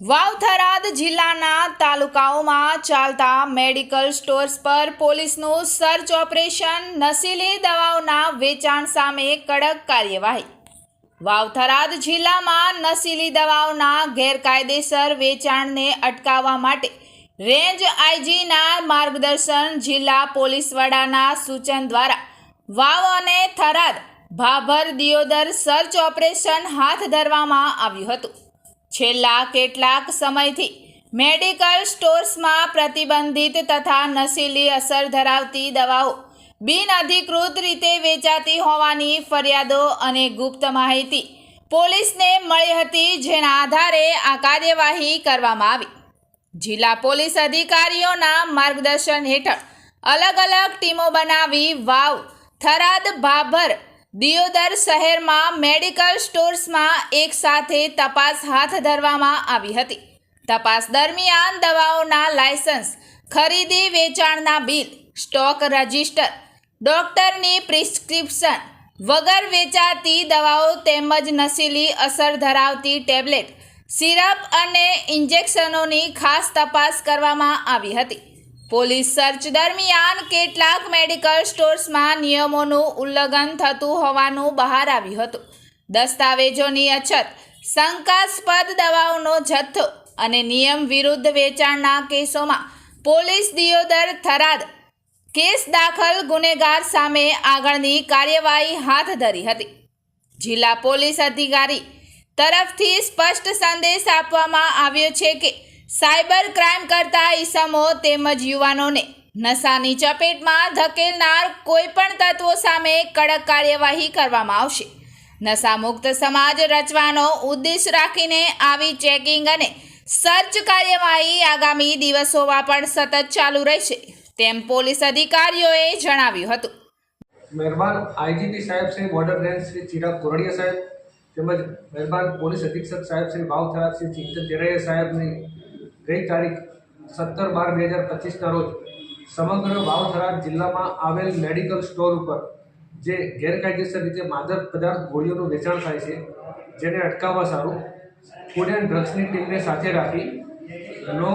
વાવથરાદ જિલ્લાના તાલુકાઓમાં ચાલતા મેડિકલ સ્ટોર્સ પર પોલીસનું સર્ચ ઓપરેશન, નશીલી દવાઓના વેચાણ સામે કડક કાર્યવાહી. વાવથરાદ જિલ્લામાં નશીલી દવાઓના ગેરકાયદેસર વેચાણને અટકાવવા માટે રેન્જ આઈજીના માર્ગદર્શન જિલ્લા પોલીસ વડાના સૂચન દ્વારા વાવ અને થરાદ ભાભર દિયોદર સર્ચ ઓપરેશન હાથ ધરવામાં આવ્યું હતું. છેલ્લા કેટલાક સમયથી મેડિકલ સ્ટોર્સમાં પ્રતિબંધિત તથા નશીલી અસર ધરાવતી દવાઓ બિનઅધિકૃત રીતે વેચાતી હોવાની ફરિયાદો અને ગુપ્ત માહિતી પોલીસને મળી હતી જેના આધારે આ કાર્યવાહી કરવામાં આવી. જિલ્લા પોલીસ અધિકારીઓના માર્ગદર્શન હેઠળ અલગ અલગ ટીમો બનાવી વાવ, થરાદ, ભાભર દિયોદર શહેરમાં મેડિકલ સ્ટોર્સમાં એક સાથે તપાસ હાથ ધરવામાં આવી હતી. તપાસ દરમિયાન દવાઓના લાયસન્સ, ખરીદી વેચાણના બિલ, સ્ટોક રજિસ્ટર, ડોક્ટરની પ્રિસ્ક્રિપ્શન વગર વેચાતી દવાઓ તેમજ નશીલી અસર ધરાવતી ટેબ્લેટ, સિરપ અને ઇન્જેક્શનોની ખાસ તપાસ કરવામાં આવી હતી. પોલીસ સર્ચ દરમિયાન કેટલાક મેડિકલ સ્ટોર્સમાં નિયમોનું ઉલ્લંઘન થતું હોવાનું બહાર આવ્યું હતું. દસ્તાવેજોની અછત, શંકાસ્પદ દવાઓનો જથ્થો અને નિયમ વિરુદ્ધ વેચાણના કેસોમાં પોલીસ દિયોદર થરાદ કેસ દાખલ ગુનેગાર સામે આગળની કાર્યવાહી હાથ ધરી હતી. જિલ્લા પોલીસ અધિકારી તરફથી સ્પષ્ટ સંદેશ આપવામાં આવ્યો છે કે સાયબર ક્રાઇમ કરતા ઈસમો તેમજ યુવાનોને નશાની ચપેટમાં ધકેલનાર કોઈપણ તત્વો સામે કડક કાર્યવાહી કરવામાં આવશે. નશામુક્ત સમાજ રચવાનો ઉદ્દેશ રાખીને આવી ચેકિંગ અને સર્ચ કાર્યવાહી આગામી દિવસોમાં પણ સતત ચાલુ રહેશે, તેમ પોલીસ અધિકારીઓએ જણાવ્યું હતું. મહેરબાન આઈજીપી સાહેબ શ્રી બોર્ડર રેન્જ શ્રી ચિરાગ કોરડિયા સાહેબ તેમજ મહેરબાન પોલીસ અધિક્ષક સાહેબ શ્રી ભાવ થરાદ શ્રી ચિંતન તેરૈયા સાહેબની ગઈ તારીખ સત્તર બાર બે હજાર પચીસના રોજ સમગ્ર વાવથરા જિલ્લામાં આવેલ મેડિકલ સ્ટોર ઉપર જે ગેરકાયદેસર રીતે માદક પદાર્થ ગોળીઓનું વેચાણ થાય છે, જેને અટકાવવા સારું, ફૂડ એન્ડ ડ્રગ્સની ટીમને સાથે રાખી નો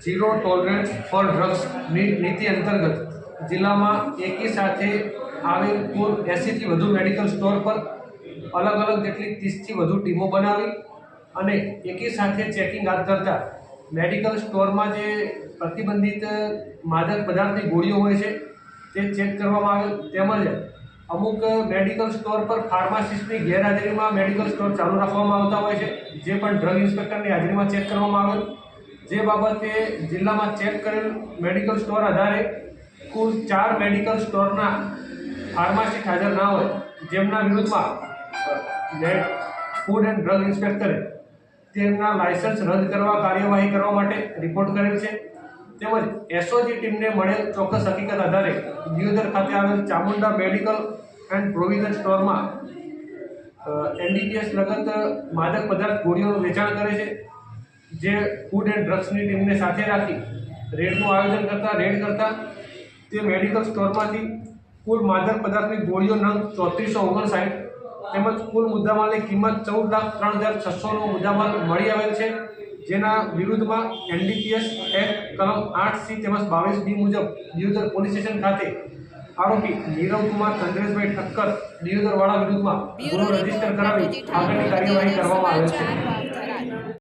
ઝીરો ટોલરન્સ ફોર ડ્રગ્સની નીતિ અંતર્ગત જિલ્લામાં એકી સાથે આવેલ કુલ એંસીથી વધુ મેડિકલ સ્ટોર પર અલગ અલગ જેટલી ત્રીસથી વધુ ટીમો બનાવી અને એકી સાથે ચેકિંગ હાથ ધરતા મેડિકલ સ્ટોરમાં જે પ્રતિબંધિત માદક પદાર્થની ગોળીઓ હોય છે, તે ચેક કરવામાં આવે તેમજ અમુક મેડિકલ સ્ટોર પર ફાર્માસિસ્ટની ગેરહાજરીમાં મેડિકલ સ્ટોર ચાલુ રાખવામાં આવતા હોય છે, જે પણ ડ્રગ ઇન્સ્પેક્ટરની હાજરીમાં ચેક કરવામાં આવેલ જે બાબતે જિલ્લામાં ચેક કરેલ મેડિકલ સ્ટોર આધારે કુલ ચાર મેડિકલ સ્ટોરના ફાર્માસિસ્ટ હાજર ના હોય, જેમના વિરુદ્ધમાં ફૂડ એન્ડ ડ્રગ ઇન્સ્પેક્ટરે તેમના લાયસન્સ રદ કરવા, કાર્યવાહી કરવા માટે રિપોર્ટ કરેલ છે. તેમજ એસઓજી ટીમને મળેલ ચોક્કસ હકીકત આધારે દિયોદર ખાતે આવેલ ચામુંડા મેડિકલ એન્ડ પ્રોવિઝન સ્ટોરમાં એનડીપીએસ લગત માદક પદાર્થ ગોળીઓનું વેચાણ કરે છે. જે ફૂડ એન્ડ ડ્રગ્સની ટીમને સાથે રાખી રેડનું આયોજન કરતા, રેડ કરતા તે મેડિકલ સ્ટોરમાંથી કુલ માદક પદાર્થની ગોળીઓ નંગ ચોત્રીસો ઓગણસાઠ તેમજ કુલ મુદ્દામાલની કિંમત ચૌદ લાખ ત્રણ હજાર છસોનો મુદ્દામાલ મળી આવેલ છે. જેના વિરુદ્ધમાં એનડીપીએસ એક્ટ કલમ આઠ સી તેમજ બાવીસ બી મુજબ દિયોદર પોલીસ સ્ટેશન ખાતે આરોપી નીરવ કુમાર ચંદ્રેશભાઈ ઠક્કર દિયોદરવાળા વિરુદ્ધમાં ગુનો રજિસ્ટર કરાવી આગળની કાર્યવાહી કરવામાં આવેલ છે.